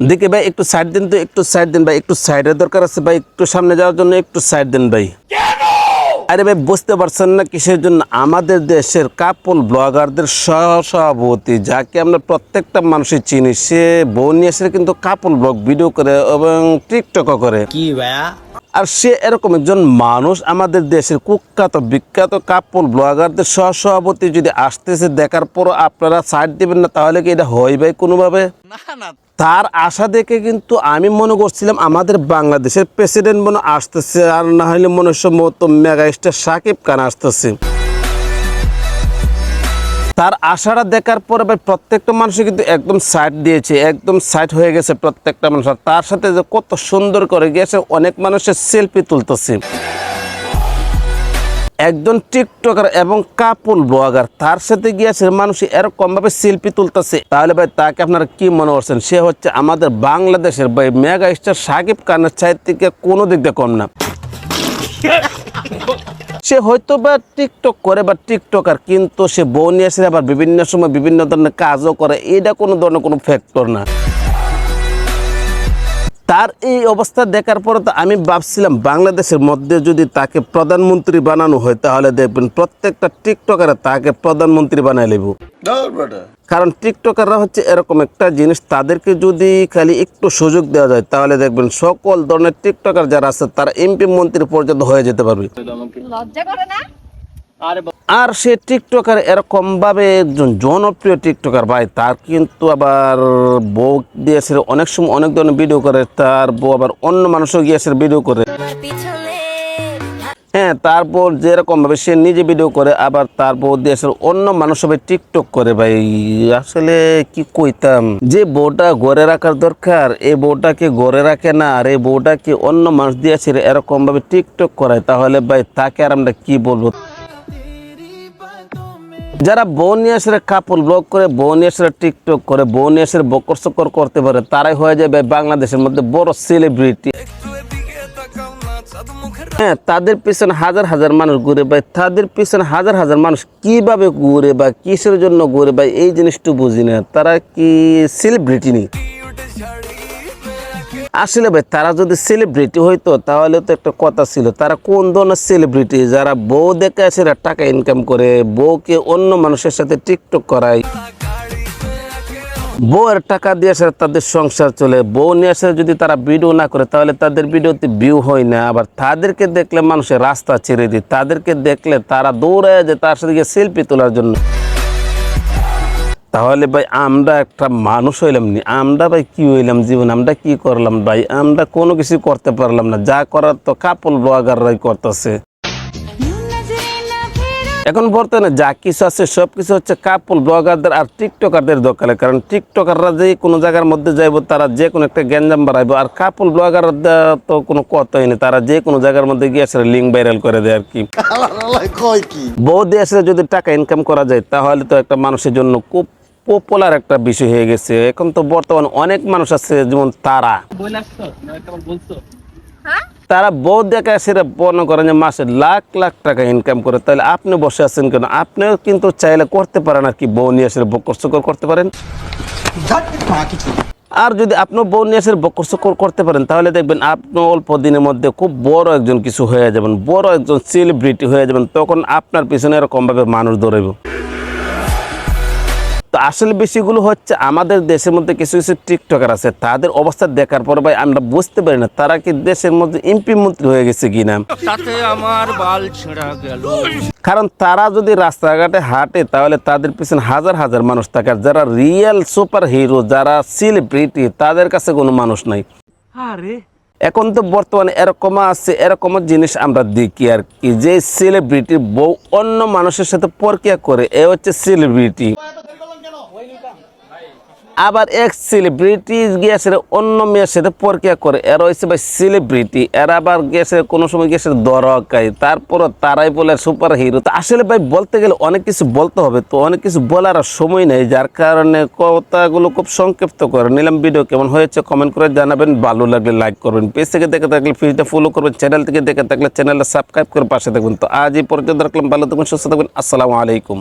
দেখে ভাই একটু সাইড দিন তো একটু সাইড দিন ভাই একটু সাইডের দরকার আছে ভাই একটু সামনে যাওয়ার জন্য একটু সাইড দিন ভাই। আরে ভাই বুঝতে পারছেন না কিসের জন্য? আমাদের দেশের কাপল ব্লগারদের সহসভাপতি যাকে আমরা প্রত্যেকটা মানুষই চিনি সে বউ নিয়ে এসে কিন্তু কাপল ব্লগ ভিডিও করে এবং টিকটকও করে। কি ভাইয়া? আর সে এরকম একজন মানুষ আমাদের দেশের কুখ্যাত বিখ্যাত কাপল ব্লগারদের সহসভাপতি যদি আসতেছে দেখার পর আপনারা সাইড দেবেন না তাহলে কি এটা হয় ভাই কোনোভাবে? তার আশা দেখে কিন্তু আমি মনে করছিলাম আমাদের বাংলাদেশের প্রেসিডেন্ট মনে আসতেছে আর না হলে মনে সম্ভবত মেগা স্টার সাকিব খান আসতেছে। তার আশাটা দেখার পরে ভাই প্রত্যেকটা মানুষ কিন্তু একদম সাইড দিয়েছে, একদম সাইড হয়ে গেছে প্রত্যেকটা মানুষ। তার সাথে যে কত সুন্দর করে গেছে অনেক মানুষের সেলফি তুলতেছে। একজন টিকটকার এবং কাপুল ব্লগার তার সাথে গিয়েছে মানুষ এরকম ভাবে সেলফি তুলতেছে। তাহলে ভাই তাকে আপনারা কি মনে করছেন? সে হচ্ছে আমাদের বাংলাদেশের ভাই মেগা স্টার সাকিব খানের চাইতে কোনো দিক দিয়ে কম না। সে হয়তো বা টিকটক করে বা টিকটকার, কিন্তু সে বউ নিয়ে এসে আবার বিভিন্ন সময় বিভিন্ন ধরনের কাজও করে, এটা কোনো ধরনের কোনো ফ্যাক্টর না। তার এই অবস্থা দেখার পরে তো আমি ভাবছিলাম বাংলাদেশের মধ্যে যদি তাকে প্রধানমন্ত্রী বানানো হয়, তাহলে দেখবেন প্রত্যেকটা টিকটকারে তাকে প্রধানমন্ত্রী বানাই নেব। কারণ টিকটকাররা হচ্ছে এরকম একটা জিনিস তাদেরকে যদি খালি একটু সুযোগ দেওয়া যায় তাহলে দেখবেন সকল ধরনের টিকটকার যারা আছে তারা এমপি মন্ত্রী পর্যন্ত হয়ে যেতে পারবে। লজ্জা আর সে টিকটকার এরকম ভাবে একজন জনপ্রিয় টিকটকার ভাই তার কিন্তু আবার বউ দিয়েছে অনেক সময় অনেক ধরনের ভিডিও করে তার বউ আবার অন্য মানুষও গিয়েছে ভিডিও করে। হ্যাঁ তারপর যেরকম ভাবে সে নিজে ভিডিও করে, আবার তারপর দেশের অন্য মানুষ সবাই টিকটক করে ভাই। আসলে কি কইতাম? যে বউটা গড়ে রাখার দরকার এই বউটাকে গড়ে রাখে না, আর এই বউটাকে অন্য মানুষ দিয়েছে এরকম ভাবে টিকটক করায়, তাহলে ভাই তাকে আর আমরা কি বলব? যারা বউ নিয়ে আসলে কাপড় ব্লগ করে নিয়ে টিকটক করে, বউ নিয়ে আসলে বকর সকর করতে পারে, তারাই হয়ে যাবে বাংলাদেশের মধ্যে বড় সেলিব্রিটি হ্যাঁ তাদের পিছনে হাজার হাজার মানুষ ঘুরে ভাই তাদের পিছনে হাজার হাজার মানুষ কীভাবে ঘুরে বা কিসের জন্য ঘুরে ভাই এই জিনিসটা বুঝি না। তারা কি সেলিব্রিটি নেই আসলে ভাই, তারা যদি সেলিব্রিটি হইতো, তাহলে তো একটা কথা ছিল, তারা কোন ধরনের সেলিব্রিটি যারা বউ দেখে আসে টাকা ইনকাম করে, বউকে অন্য মানুষের সাথে টিকটক করায়। বউয়ের টাকা দিয়ে আসে তাদের সংসার চলে, বউ নিয়ে আসে যদি তারা ভিডিও না করে, তাহলে তাদের ভিডিওতে ভিউ হয় না। আবার তাদেরকে দেখলে মানুষের রাস্তা ছেড়ে দিই তাদেরকে দেখলে তারা দৌড়ে যে তার সাথে সেলফি তোলার জন্য। তাহলে ভাই আমরা একটা মানুষ হইলাম নি, আমরা ভাই কি হইলাম জীবন, আমরা কি করলাম ভাই? আমরা কোনো কিছু করতে পারলাম না, যা করার তো কাপল ব্লগাররাই করতেছে। এখন বর্তমানে যা কিছু আছে সব কিছু হচ্ছে কাপল ব্লগারদের আর টিকটকারদের দরকার কারণ টিকটকাররা যে কোনো জায়গার মধ্যে যাইব তারা যে কোনো একটা গ্যাঞ্জাম বাড়াইবো। আর কাপল ব্লগাররা তো কোনো কথাই নেই। তারা যে কোনো জায়গার মধ্যে গিয়ে আসলে লিঙ্ক ভাইরাল করে দেয় আর কি। বউ দিয়ে আসলে যদি টাকা ইনকাম করা যায় তাহলে তো একটা মানুষের জন্য খুব পপুলার একটা বিষয় হয়ে গেছে। এখন তো বর্তমানে অনেক মানুষ আছে যেমন তারা। হ্যাঁ? তারা বউ দেখে সেটা মনে করেন যে মাসে লাখ লাখ টাকা ইনকাম করে। তাহলে আপনি বসে আছেন কেন? আপনিও কিন্তু চাইলে করতে পারেন আর কি, বউ নিয়ে এসে বকর সকর করতে পারেন। আর যদি আপনি বউ নিয়ে এসে বকর সকর করতে পারেন, তাহলে দেখবেন আপনি অল্প দিনের মধ্যে খুব বড় একজন কিছু হয়ে যাবেন। বড় একজন সেলিব্রিটি হয়ে যাবেন। তখন আপনার পিছনে এরকমভাবে মানুষ দৌড়াইব। তো আসলে বিষয়গুলো হচ্ছে আমাদের দেশের মধ্যে কিছু কিছু টিকটকার আছে তাদের অবস্থা দেখার পর ভাই আমরা বুঝতে পারি না তারা কি দেশের মধ্যে এমপি মন্ত্রী হয়ে গেছে কিনা। তাতে আমার বাল ছেঁড়া গেল। কারণ তারা যদি রাস্তাঘাটে হাঁটে তাহলে তাদের পিছনে হাজার হাজার মানুষ থাকে যারা রিয়েল সুপার হিরো যারা সেলিব্রিটি তাদের কাছে কোনো মানুষ নাই। এখন তো বর্তমানে এরকম আছে এরকম জিনিস আমরা দেখি আর কি যে সেলিব্রিটি বউ অন্য মানুষের সাথে পরকিয়া করে এ হচ্ছে সেলিব্রিটি আবার এক সেলিব্রিটি গিয়েছে অন্য মেয়ের সাথে পরকিয়া করে। এরা হচ্ছে ভাই সেলিব্রিটি এরা আবার গেছে কোনো সময় গেছে দরকাই তারপর তারাই বলে সুপার হিরো তো আসলে ভাই বলতে গেলে অনেক কিছু বলতে হবে, তো অনেক কিছু বলার সময় নেই, যার কারণে কথাগুলো খুব সংক্ষিপ্ত করে নিলাম। ভিডিও কেমন হয়েছে কমেন্ট করে জানাবেন। ভালো লাগলে লাইক করবেন। পেজ থেকে দেখে থাকলে পেজটা ফলো করবেন। চ্যানেল থেকে দেখে থাকলে চ্যানেলটা সাবস্ক্রাইব করে পাশে থাকবেন। তো আজ এই পর্যন্ত রাখলাম। ভালো থাকবেন, সুস্থ থাকবেন। আসসালামু আলাইকুম।